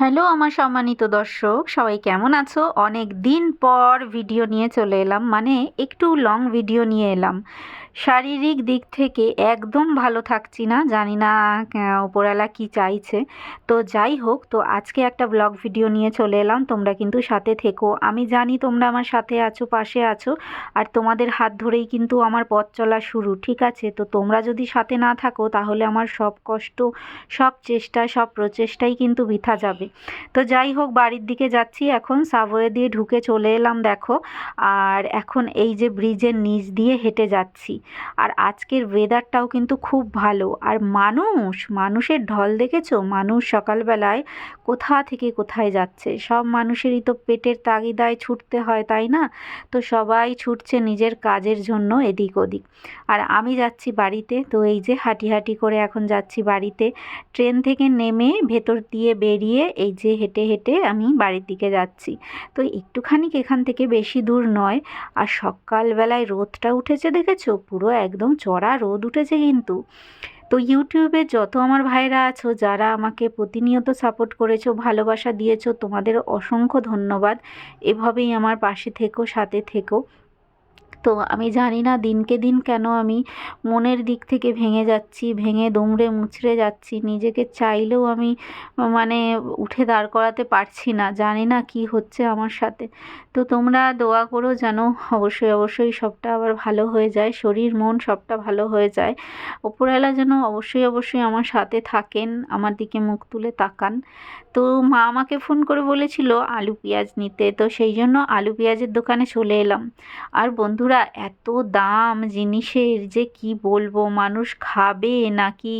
Hello, আমার সম্মানিত দর্শক, সবাই কেমন আছো? অনেক দিন পর ভিডিও নিয়ে চলে এলাম মানে একটু লং ভিডিও নিয়ে এলাম। শারীরিক দিক থেকে একদম ভালো থাকছি না, জানি না ওপরওয়ালা কি চাইছে। তো যাই হোক, তো আজকে একটা ব্লগ ভিডিও নিয়ে চলে এলাম, তোমরা কিন্তু সাথে থেকো। আমি জানি তোমরা আমার সাথে আছো, পাশে আছো, আর তোমাদের হাত ধরেই কিন্তু আমার পথ চলা শুরু, ঠিক আছে? তো তোমরা যদি সাথে না থাকো, তাহলে আমার সব কষ্ট, সব চেষ্টা, সব প্রচেষ্টাই কিন্তু বৃথা যাবে। তো যাই হোক, বাড়ির দিকে যাচ্ছি এখন সাবওয়ে দিয়ে ঢুকে চলে এলাম, দেখো। আর এখন এই যে ব্রিজের নিচ দিয়ে হেঁটে যাচ্ছি। আর আজকের ওয়েদারটাও কিন্তু খুব ভালো। আর মানুষ, মানুষের ঢল দেখেছ? মানুষ সকালবেলায় কোথা থেকে কোথায় যাচ্ছে? সব মানুষেরই তো পেটের তাগিদায় ছুটতে হয়, তাই না? তো সবাই ছুটছে নিজের কাজের জন্য এদিক ওদিক। আর আমি যাচ্ছি বাড়িতে, তো এই যে হাঁটি হাঁটি করে এখন যাচ্ছি বাড়িতে। ট্রেন থেকে নেমে ভেতর দিয়ে বেরিয়ে এই যে হেঁটে হেঁটে আমি বাড়ির দিকে যাচ্ছি। তো একটুখানি এখান থেকে বেশি দূর নয়। আর সকালবেলায় রোদটা উঠেছে দেখেছ? পুরো একদম চড়া রোদ উঠেছে কিন্তু। তো ইউটিউবে যত আমার ভাইরা আছো, যারা আমাকে প্রতিনিয়ত সাপোর্ট করেছ, ভালোবাসা দিয়েছ, তোমাদের অসংখ্য ধন্যবাদ। এভাবেই আমার পাশে থেকো, সাথে থেকো। তো আমি জানি না দিনকে দিন কেন আমি মনের দিক থেকে ভেঙে যাচ্ছি, ভেঙে দুমড়ে মুচড়ে যাচ্ছি। নিজেকে চাইলেও আমি মানে উঠে দাঁড় করাতে পারছি না। জানি না কি হচ্ছে আমার সাথে। তো তোমরা দোয়া করো যেন অবশ্যই অবশ্যই সবটা আবার ভালো হয়ে যায়, শরীর, মন সবটা ভালো হয়ে যায়। ওপরওয়ালা যেন অবশ্যই অবশ্যই আমার সাথে থাকেন, আমার দিকে মুখ তুলে তাকান। তো মা আমাকে ফোন করে বলেছিল আলু পেঁয়াজ নিতে, তো সেই জন্য আলু পেঁয়াজের দোকানে চলে এলাম। আর বন্ধুরা, এত দাম জিনিসের যে কি বলব, মানুষ খাবে নাকি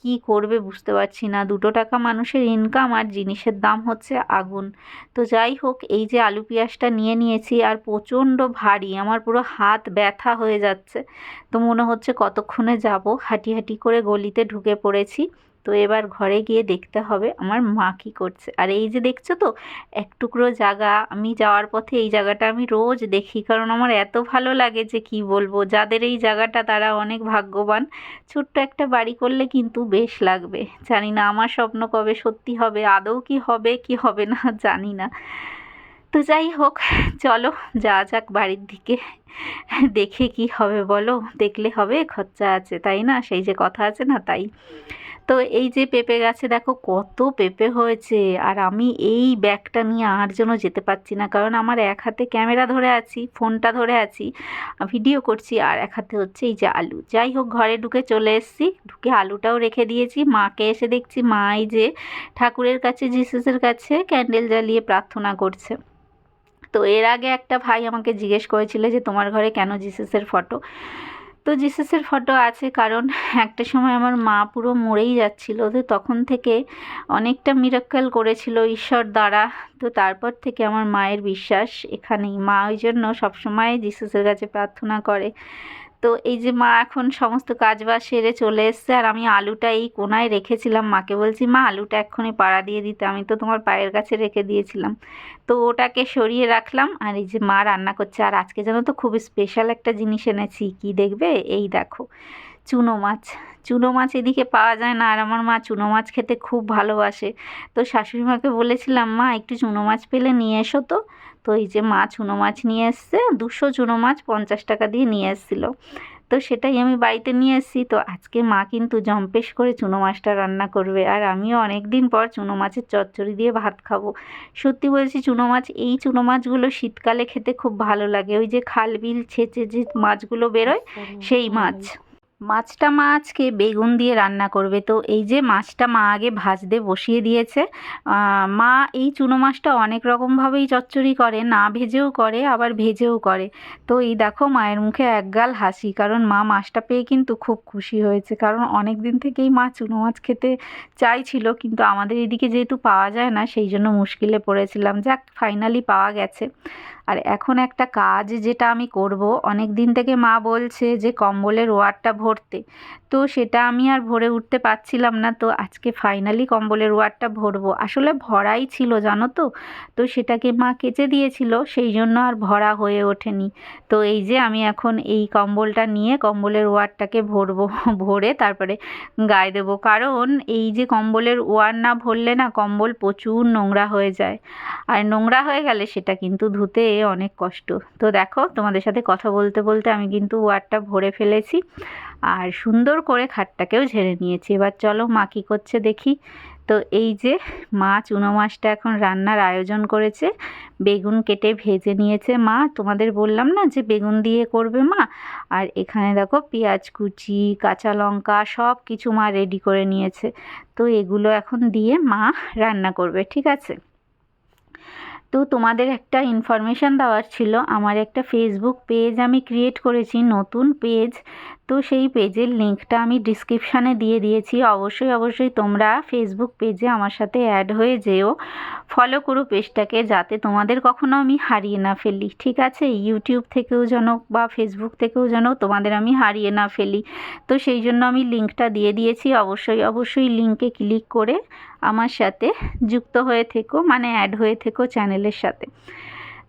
কি করবে বুঝতে পারছি না। দুটো টাকা মানুষের ইনকাম আর জিনিসের দাম হচ্ছে আগুন। তো যাই হোক, এই যে আলু পেঁয়াজটা নিয়ে নিয়েছি আর প্রচণ্ড ভারী, আমার পুরো হাত ব্যথা হয়ে যাচ্ছে। তো মনে হচ্ছে কতক্ষণে যাব? হাঁটি হাঁটি করে গলিতে ঢুকে পড়েছি। তো এবার ঘরে গিয়ে দেখতে হবে আমার মা কী করছে। আর এই যে দেখছ তো, এক টুকরো জায়গা, আমি যাওয়ার পথে এই জায়গাটা আমি রোজ দেখি। কারণ আমার এত ভালো লাগে যে কি বলব, যাদের এই জায়গাটা তারা অনেক ভাগ্যবান। ছোট্ট একটা বাড়ি করলে কিন্তু বেশ লাগবে। জানি না আমার স্বপ্ন কবে সত্যি হবে, আদৌ কি হবে কি হবে না, জানি না। তো যাই হোক, চলো যা যাক বাড়ির দিকে। দেখে কি হবে বলো? দেখলে হবে, খরচা আছে, তাই না? সেই যে কথা আছে না, তাই। তো এই যে পেঁপে গাছে দেখো কত পেঁপে হয়েছে, আর আমি এই ব্যাগটা নিয়ে আর জন্য যেতে পারছি না, কারণ আমার এক হাতে ক্যামেরা ধরে আছি, ফোনটা ধরে আছি ভিডিও করছি, আর এক হাতে হচ্ছে এই যে আলু। যাই হোক, ঘরে ঢুকে চলে এসেছি, ঢুকে আলুটাও রেখে দিয়েছি, মাকে এসে দেখছি, মা এই যে ঠাকুরের কাছে, জিসাসের কাছে ক্যান্ডেল জ্বালিয়ে প্রার্থনা করছে। তো এর আগে একটা ভাই আমাকে জিজ্ঞেস করেছিল যে তোমার ঘরে কেন জিসাসের ফটো? তো জিসাসের ফটো আছে কারণ একটা সময় আমার মা পুরো মরেই যাচ্ছিল। তো তখন থেকে অনেকটা মিরাক্কেল করেছিল ঈশ্বর দ্বারা। তো তারপর থেকে আমার মায়ের বিশ্বাস এখানেই। মা ওই জন্য সবসময় জিসাসের কাছে প্রার্থনা করে। তো এই যে মা এখন সমস্ত কাজ বাজ সেরে চলে এসছে, আর আমি আলুটা এই কোনায় রেখেছিলাম। মাকে বলছি, মা, আলুটা এক্ষুনি পাড়া দিয়ে দিতে। আমি তো তোমার পায়ের কাছে রেখে দিয়েছিলাম। তো ওটাকে সরিয়ে রাখলাম, আর এই যে মা রান্না করছে। আর আজকে যেন তো খুব স্পেশাল একটা জিনিস এনেছি। কি দেখবে? এই দেখো, চুনো মাছ। চুনো মাছ এদিকে পাওয়া যায় না, আর আমার মা চুনো মাছ খেতে খুব ভালোবাসে। তো শাশুড়ি মাকে বলেছিলাম, মা, একটু চুনো মাছ পেলে নিয়ে এসো তো। তো এই যে মা চুনো মাছ নিয়ে এসছে দুশো চুনো মাছ পঞ্চাশ টাকা দিয়ে নিয়ে এসেছিল। তো সেটাই আমি বাড়িতে নিয়ে এসেছি। তো আজকে মা কিন্তু জম্পেশ করে চুনো মাছটা রান্না করবে। আর আমিও অনেক দিন পর চুনো মাছের চচ্চড়ি দিয়ে ভাত খাব। সত্যি বলছি চুনো মাছ এই চুনো মাছগুলো শীতকালে খেতে খুব ভালো লাগে। ওই যে খাল বিল ছেঁচে যে মাছগুলো বেরোয় সেই মাছ। মাছটা মা আজকে বেগুন দিয়ে রান্না করবে। তো এই যে মাছটা মা আগে ভাজতে বসিয়ে দিয়েছে। মা এই চুনো মাছটা অনেক রকমভাবেই চচ্চড়ি করে, না ভেজেও করে, আবার ভেজেও করে। তো এই দেখো মায়ের মুখে একগাল হাসি, কারণ মা মাছটা পেয়ে কিন্তু খুব খুশি হয়েছে। কারণ অনেক দিন থেকেই মা চুনো মাছ খেতে চাইছিল, কিন্তু আমাদের এদিকে যেহেতু পাওয়া যায় না, সেই জন্য মুশকিলে পড়েছিলাম। যাক ফাইনালি পাওয়া গেছে। আর এখন একটা কাজ যেটা আমি করব অনেক দিন থেকে মা বলছে যে কম্বলের ওয়ারটা ভরতে। তো সেটা আমি আর ভরে উঠতে পারছিলাম না, তো আজকে ফাইনালি কম্বলের ওয়ারটা ভরবো। আসলে ভরাই ছিল, জানো তো? তো সেটাকে মা কেচে দিয়েছিল, সেই জন্য আর ভরা হয়ে ওঠেনি। তো এই যে আমি এখন এই কম্বলটা নিয়ে কম্বলের ওয়ারটাকে ভরবো, ভরে তারপরে গায়ে দেবো। কারণ এই যে কম্বলের ওয়ার না ভরলে না কম্বল প্রচুর নোংরা হয়ে যায়। আর নোংরা হয়ে গেলে সেটা কিন্তু ধুতে অনেক কষ্ট। তো দেখো, তোমাদের সাথে কথা বলতে বলতে আমি কিন্তু ওয়ারটা ভরে ফেলেছি। আর সুন্দর করে খাটটাকেও ঝেড়ে নিয়েছি। এবার চলো মা কী করছে দেখি। তো এই যে মা চুনো মাছটা এখন রান্নার আয়োজন করেছে। বেগুন কেটে ভেজে নিয়েছে মা। তোমাদের বললাম না যে বেগুন দিয়ে করবে মা? আর এখানে দেখো পেঁয়াজ কুচি, কাঁচা লঙ্কা সব কিছু মা রেডি করে নিয়েছে। তো এগুলো এখন দিয়ে মা রান্না করবে, ঠিক আছে? তো তোমাদের একটা ইনফরমেশান দেওয়ার ছিল। আমার একটা ফেসবুক পেজ আমি ক্রিয়েট করেছি, নতুন পেজ তো সেই পেজের লিঙ্কটা আমি ডিসক্রিপশানে দিয়ে দিয়েছি। অবশ্যই অবশ্যই তোমরা ফেসবুক পেজে আমার সাথে অ্যাড হয়ে যেও। ফলো করো পেজটাকে যাতে তোমাদের কখনো আমি হারিয়ে না ফেলি, ঠিক আছে? ইউটিউব থেকেও যেন বা ফেসবুক থেকেও যেন তোমাদের আমি হারিয়ে না ফেলি। তো সেই জন্য আমি লিঙ্কটা দিয়ে দিয়েছি। অবশ্যই অবশ্যই লিঙ্কে ক্লিক করে আমার সাথে যুক্ত হয়ে থেকো মানে অ্যাড হয়ে থেকো চ্যানেলের সাথে।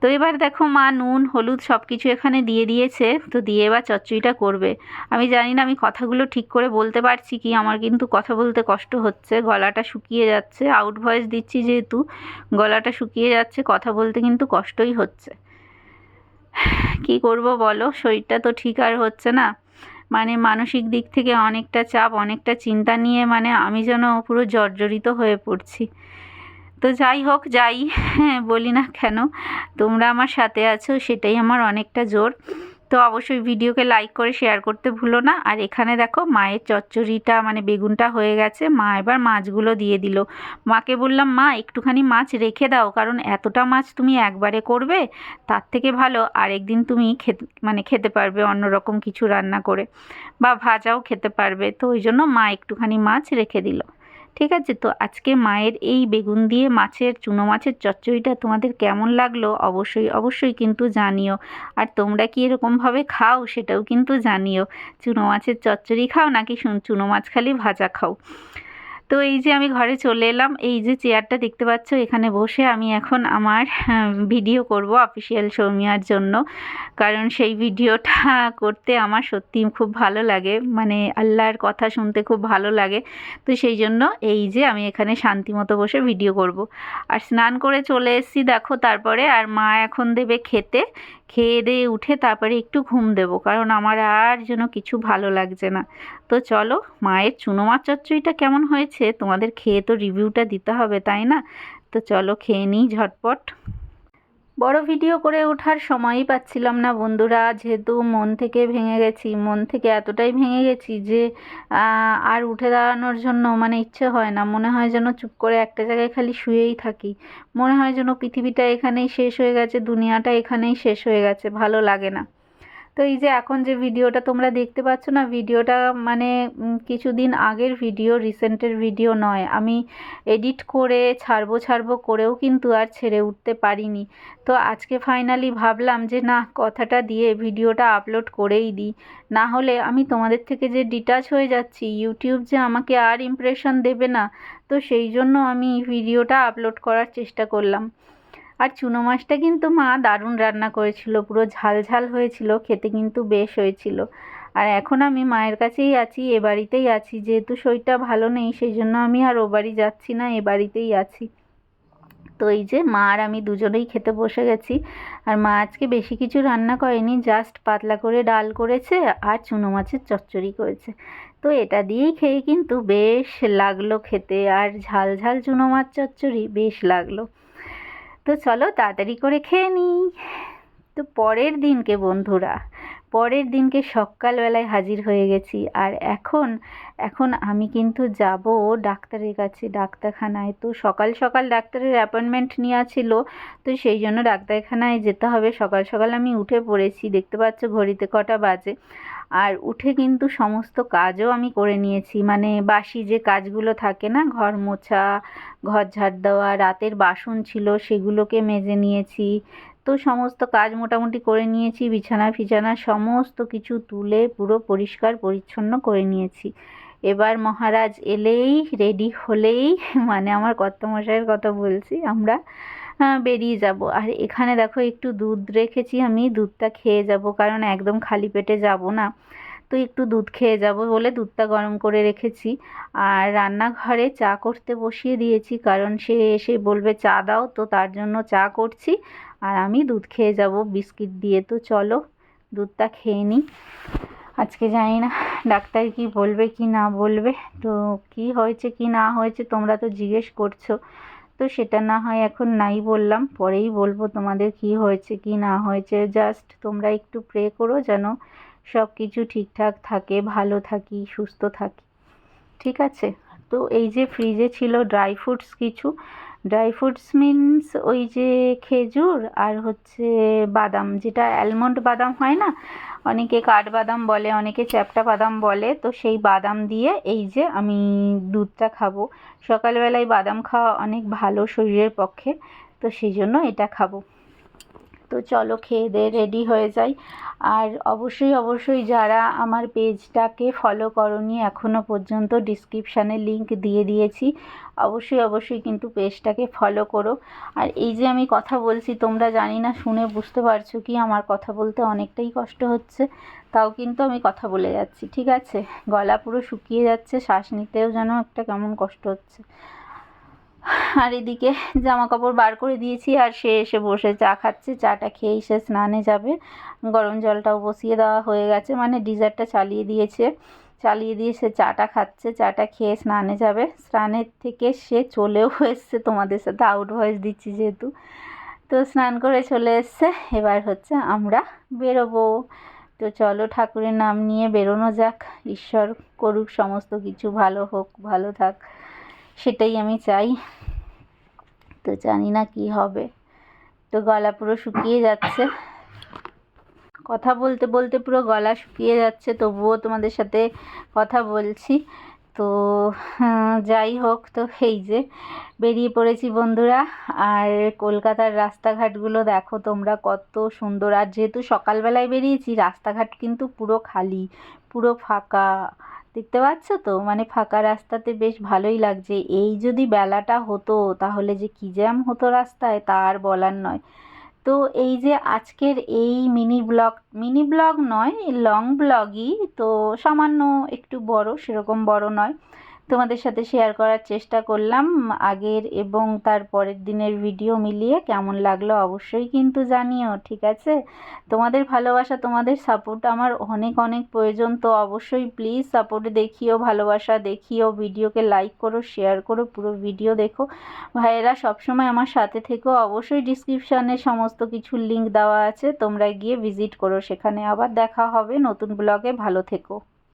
তো এবার দেখো মা, নুন, হলুদ সব কিছু এখানে দিয়ে দিয়েছে। তো দিয়ে এবার চচ্চড়িটা করবে। আমি জানি না আমি কথাগুলো ঠিক করে বলতে পারছি কি, আমার কিন্তু কথা বলতে কষ্ট হচ্ছে। গলাটা শুকিয়ে যাচ্ছে। আউট ভয়েস দিচ্ছি যেহেতু, গলাটা শুকিয়ে যাচ্ছে, কথা বলতে কিন্তু কষ্টই হচ্ছে। কি করব বলো? শরীরটা তো ঠিক আর হচ্ছে না। মানে মানসিক দিক থেকে অনেকটা চাপ, অনেকটা চিন্তা নিয়ে মানে আমি যেন পুরো জর্জরিত হয়ে পড়ছি। তো যাই হোক, যাই। হ্যাঁ বলি না কেন, তোমরা আমার সাথে আছো, সেটাই আমার অনেকটা জোর। তো অবশ্যই ভিডিওকে লাইক করে শেয়ার করতে ভুলো না। আর এখানে দেখো, মায়ের চচ্চড়িটা মানে বেগুনটা হয়ে গেছে। মা এবার মাছগুলো দিয়ে দিল। মাকে বললাম, মা, একটুখানি মাছ রেখে দাও, কারণ এতটা মাছ তুমি একবারে করবে, তার থেকে ভালো আরেকদিন তুমি খেতে মানে খেতে পারবে অন্যরকম কিছু রান্না করে বা ভাজাও খেতে পারবে। তো ওই জন্য মা একটুখানি মাছ রেখে দিল। ঠিক আছে? তো আজকে মায়ের এই বেগুন দিয়ে মাছের, চুনো মাছের চচ্চড়িটা তোমাদের কেমন লাগল? অবশ্যই অবশ্যই কিন্তু জানিও। আর তোমরা কি এরকমভাবে খাও সেটাও কিন্তু জানিও। চুনো মাছের চচ্চড়ি খাও নাকি চুনো মাছ খালি ভাজা খাও? তো এই যে আমি ঘরে চলে এলাম, এই যে চেয়ারটা দেখতে পাচ্ছ, এখানে বসে আমি এখন আমার ভিডিও করব অফিসিয়াল সৌমিয়ার জন্য। কারণ সেই ভিডিওটা করতে আমার সত্যি খুব ভালো লাগে মানে আল্লাহর কথা শুনতে খুব ভালো লাগে। তো সেই জন্য এই যে আমি এখানে শান্তি মতো বসে ভিডিও করব। আর স্নান করে চলে এসেছি, দেখো, তারপরে আর মা এখন দেবে খেতে। খেয়ে দেয়ে উঠে তারপরে একটু ঘুম দেবো, কারণ আমার আর যেন কিছু ভালো লাগছে না। তো চলো, মায়ের চুনো মাছ চচ্চড়িটা কেমন হয়েছে? তোমাদের খেয়ে তো রিভিউটা দিতে হবে, তাই না? তো চলো খেয়ে নিই ঝটপট। বড় ভিডিও করে ওঠার সময়ই পাচ্ছিলাম না বন্ধুরা। যেহেতু মন থেকে ভেঙে গেছি, মন থেকে এতটাই ভেঙে গেছি যে আর উঠে দাঁড়ানোর জন্য মানে ইচ্ছে হয় না। মনে হয় যেন চুপ করে একটা জায়গায় খালি শুয়েই থাকি। মনে হয় যেন পৃথিবীটা এখানেই শেষ হয়ে গেছে, দুনিয়াটা এখানেই শেষ হয়ে গেছে, ভালো লাগে না। তো এই যে এখন যে ভিডিওটা তোমরা দেখতে পাচ্ছ না, ভিডিওটা মানে কিছুদিন আগের ভিডিও, রিসেন্টের ভিডিও নয়। আমি এডিট করে, ছাড়বো ছাড়বো করেও কিন্তু আর ছেড়ে উঠতে পারিনি। তো আজকে ফাইনালি ভাবলাম যে, না, কথাটা দিয়ে ভিডিওটা আপলোড করেই দিই। না হলে আমি তোমাদের থেকে যে ডিটাচ হয়ে যাচ্ছি, ইউটিউব যে আমাকে আর ইমপ্রেশন দেবে না, তো সেই জন্য আমি ভিডিওটা আপলোড করার চেষ্টা করলাম। আর চুনো মাছটা কিন্তু মা দারুণ রান্না করেছিল, পুরো ঝাল ঝাল হয়েছিল, খেতে কিন্তু বেশ হয়েছিল। আর এখন আমি মায়ের কাছেই আছি, এ বাড়িতেই আছি, যেহেতু শরীরটা ভালো নেই, সেই জন্য আমি আর ও বাড়ি যাচ্ছি না, এ বাড়িতেই আছি। তো এই যে মা আর আমি দুজনেই খেতে বসে গেছি, আর মা আজকে বেশি কিছু রান্না করেনি, জাস্ট পাতলা করে ডাল করেছে আর চুনো মাছের চচ্চড়ি করেছে। তো এটা দিয়েই খেয়ে কিন্তু বেশ লাগল খেতে, আর ঝাল ঝাল চুনো মাছ চচ্চড়ি বেশ লাগল। তো চলো তাড়াতাড়ি করে খেয়ে নিই। তো পরের দিনকে বন্ধুরা, পরের দিনকে সকালবেলায় হাজির হয়ে গেছি। আর এখন এখন আমি কিন্তু যাব ডাক্তারের কাছে, ডাক্তারখানায়। তো সকাল সকাল ডাক্তারের অ্যাপয়েন্টমেন্ট নেওয়া ছিল, তো সেই জন্য ডাক্তারখানায় যেতে হবে। সকাল সকাল আমি উঠে পড়েছি, দেখতে পাচ্ছ ঘড়িতে কটা বাজে। আর উঠে কিন্তু সমস্ত কাজও আমি করে নিয়েছি। মানে বাসি যে কাজগুলো থাকে না, ঘর মোছা, ঘর ঝাড় দেওয়া, রাতের বাসন ছিল সেগুলোকে মেজে নিয়েছি। তো সমস্ত কাজ মোটামুটি করে নিয়েছি, বিছানা ফিছানা সমস্ত কিছু তুলে পুরো পরিষ্কার পরিচ্ছন্ন করে নিয়েছি। এবার মহারাজ এলেই রেডি হলেই মানে আমার কর্তামশাইয়ের কথা বলছি আমরা বেরিয়ে যাব। আর এখানে দেখো একটু দুধ রেখেছি আমি, দুধটা খেয়ে যাব, কারণ একদম খালি পেটে যাব না। তো একটু দুধ খেয়ে যাব বলে দুধটা গরম করে রেখেছি। আর রান্নাঘরে চা করতে বসিয়ে দিয়েছি, কারণ সে এসে বলবে চা দাও, তো তার জন্য চা করছি। আর আমি দুধ খেয়ে যাব বিস্কিট দিয়ে। তো চলো, দুধটা খেয়ে নিই। আজকে জানি না ডাক্তার কি বলবে কি না বলবে। তো কি হয়েছে কি না হয়েছে তোমরা তো জিজ্ঞেস করছ। তো সেটা না হয় এখন নাই বললাম, পরেই বলব তোমাদের কি হয়েছে, কি না হয়েছে। জাস্ট তোমরা একটু প্রে করো যেন সব কিছু ঠিকঠাক থাকে, ভালো থাকি, সুস্থ থাকি। ঠিক আছে? তো এই যে ফ্রিজে ছিল ড্রাই ফ্রুটস কিছু ড্রাই ফ্রুটস মিনস ওই যে খেজুর আর হচ্ছে বাদাম, যেটা অ্যালমন্ড বাদাম হয় না অনেকে কাঠবাদাম বলে, অনেকে চ্যাপটা বাদাম বলে, তো সেই বাদাম দিয়ে এই যে আমি দুধটা খাব। সকালবেলায় বাদাম খাওয়া অনেক ভালো শরীরের পক্ষে, তো সেই জন্য এটা খাব। তো চলো খেয়ে দিয়ে রেডি হয়ে যাই। আর অবশ্যই অবশ্যই যারা আমার পেজটাকে ফলো করনি এখনও পর্যন্ত ডিসক্রিপশানে লিংক দিয়ে দিয়েছি। অবশ্যই অবশ্যই কিন্তু পেজটাকে ফলো করো। আর এই যে আমি কথা বলছি, তোমরা জানি না, শুনে বুঝতে পারছ কি, আমার কথা বলতে অনেকটাই কষ্ট হচ্ছে। তাও কিন্তু আমি কথা বলে যাচ্ছি, ঠিক আছে? গলা পুরো শুকিয়ে যাচ্ছে, শ্বাস নিতেও যেন একটা কেমন কষ্ট হচ্ছে। আর এদিকে জামা কাপড় বার করে দিয়েছি আর সে এসে বসে চা খাচ্ছে, চাটা খেয়েই সে স্নানে যাবে। গরম জলটাও বসিয়ে দেওয়া হয়ে গেছে মানে ডিজারটা চালিয়ে দিয়েছে। চালিয়ে দিয়ে সে চাটা খাচ্ছে, চাটা খেয়ে স্নানে যাবে। স্নানের থেকে সে চলেও এসছে, তোমাদের সাথে আউট ভয়েস দিচ্ছি যেহেতু। তো স্নান করে চলে এসছে, এবার হচ্ছে আমরা বেরোবো। তো চলো ঠাকুরের নাম নিয়ে বেরোনো যাক, ঈশ্বর করুক সমস্ত কিছু, ভালো হোক, ভালো থাক। সেটাই আমি চাই। তো জানি না কি হবে। তো গলা পুরো শুকিয়ে যাচ্ছে। কথা বলতে বলতে পুরো গলা শুকিয়ে যাচ্ছে তবুও তোমাদের সাথে কথা বলছি। তো হ্যাঁ, যাই হোক তো এই যে বেরিয়ে পড়েছি বন্ধুরা। আর কলকাতার রাস্তাঘাটগুলো দেখো তোমরা কত সুন্দর। আর যেহেতু সকালবেলায় বেরিয়েছি রাস্তাঘাট কিন্তু পুরো খালি পুরো ফাঁকা। দেখতে পাচ্ছ তো? মানে ফাঁকা রাস্তাতে বেশ ভালোই লাগছে। এই যদি বেলাটা হতো, তাহলে যে কী জ্যাম হতো রাস্তায়, তা আর বলার নয়। তো এই যে আজকের এই মিনি ব্লগ মিনি ব্লগ নয়, লং ব্লগই, তো সামান্য একটু বড়, সেরকম বড় নয়। তোমাদের সাথে শেয়ার করার চেষ্টা করলাম। আগের এবং তার পরের দিনের ভিডিও মিলিয়ে কেমন লাগল অবশ্যই কিন্তু জানিও, ঠিক আছে? তোমাদের ভালোবাসা, তোমাদের সাপোর্ট আমার অনেক অনেক প্রয়োজন। তো অবশ্যই প্লিজ সাপোর্ট দেখিও, ভালোবাসা দেখিও ভিডিওকে লাইক করো শেয়ার করো, পুরো ভিডিও দেখো। ভাইয়েরা সবসময় আমার সাথে থেকেও অবশ্যই ডিসক্রিপশানে সমস্ত কিছু লিঙ্ক দেওয়া আছে। তোমরা গিয়ে ভিজিট করো। সেখানে আবার দেখা হবে। নতুন ব্লগে ভালো থেকো।